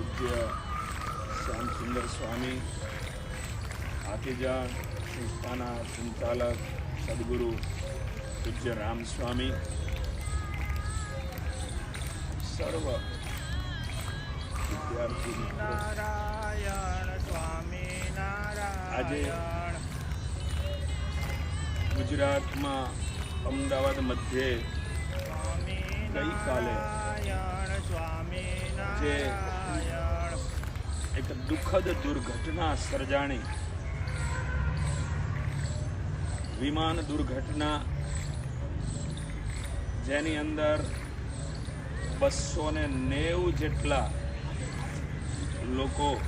પૂજ્ય શ્યામસુંદર સ્વામી આખીજાણ સંસ્થાના સંચાલક સદગુરુ પૂજ્ય રામ સ્વામી. સર્વ વિદ્યાર્થી નારાયણ સ્વામી નારાયણ. ગુજરાતમાં અમદાવાદ મધ્યે સ્વામી ગઈકાલે જે એક દુઃખદ દુર્ઘટના સર્જાણી. વિમાન દુર્ઘટના જેની અંદર બસો ને નેવું જેટલા લોકો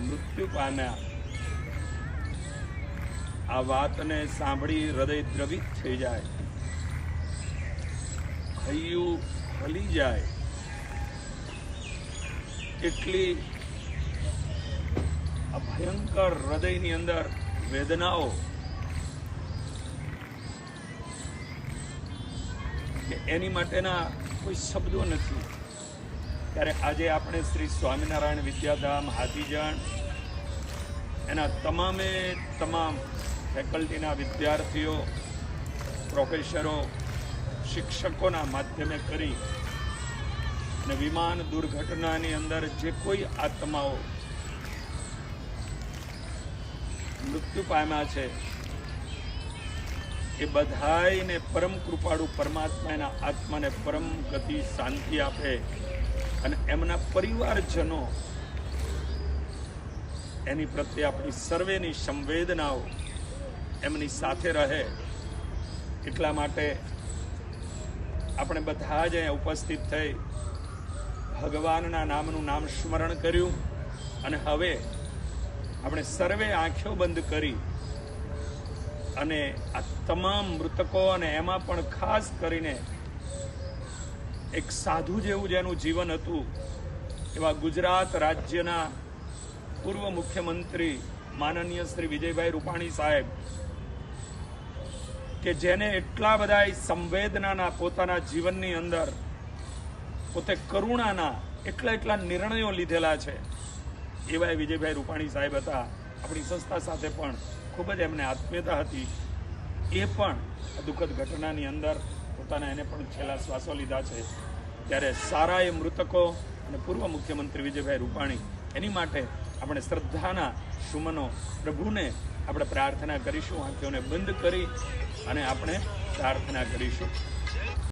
મૃત્યુ પામ્યા. આ વાતને સાંભળી હૃદય દ્રવિત થઈ જાય. હૈયું હલી જાય. એટલી આ ભયંકર હૃદયની અંદર વેદનાઓ કે એની માટેના કોઈ શબ્દો નથી. ત્યારે આજે આપણે શ્રી સ્વામિનારાયણ વિદ્યાધામ હાથીજણ એના તમામે તમામ ફેકલ્ટીના વિદ્યાર્થીઓ, પ્રોફેસરો, શિક્ષકોના માધ્યમે કરી અને વિમાન દુર્ઘટનાની અંદર જે કોઈ આત્માઓ મૃત્યુ પામ્યા છે, એ બધાઈને પરમ કૃપાળુ પરમાત્મા એના આત્માને પરમ ગતિ શાંતિ આપે અને એમના પરિવારજનો એની પ્રત્યે આપણી સર્વેની સંવેદનાઓ એમની સાથે રહે. એટલા માટે આપણે બધા જ અહીંયા ઉપસ્થિત થઈ ભગવાનના નામનું નામ સ્મરણ કર્યું અને હવે આપણે સર્વે આંખો બંધ કરી અને આ તમામ મૃતકો અને એમાં પણ ખાસ કરીને એક સાધુ જેવું જેનું જીવન હતું, એવા ગુજરાત રાજ્યના પૂર્વ મુખ્યમંત્રી માનનીય શ્રી વિજયભાઈ રૂપાણી સાહેબ, કે જેને એટલા બધા સંવેદનાના પોતાના જીવનની અંદર પોતે કરુણાના એટલા એટલા નિર્ણયો લીધેલા છે. એવા વિજયભાઈ રૂપાણી સાહેબ હતા, આપણી સંસ્થા સાથે પણ ખૂબ જ એમને આત્મીયતા હતી. એ પણ આ દુઃખદ ઘટનાની અંદર પોતાના એને પણ છેલ્લા શ્વાસો લીધા છે. ત્યારે સારા એ મૃતકો અને પૂર્વ મુખ્યમંત્રી વિજયભાઈ રૂપાણી, એની માટે આપણે શ્રદ્ધાના સુમનો પ્રભુને આપણે પ્રાર્થના કરીશું આંખીઓને બંધ કરી અને આપણે પ્રાર્થના કરીશું.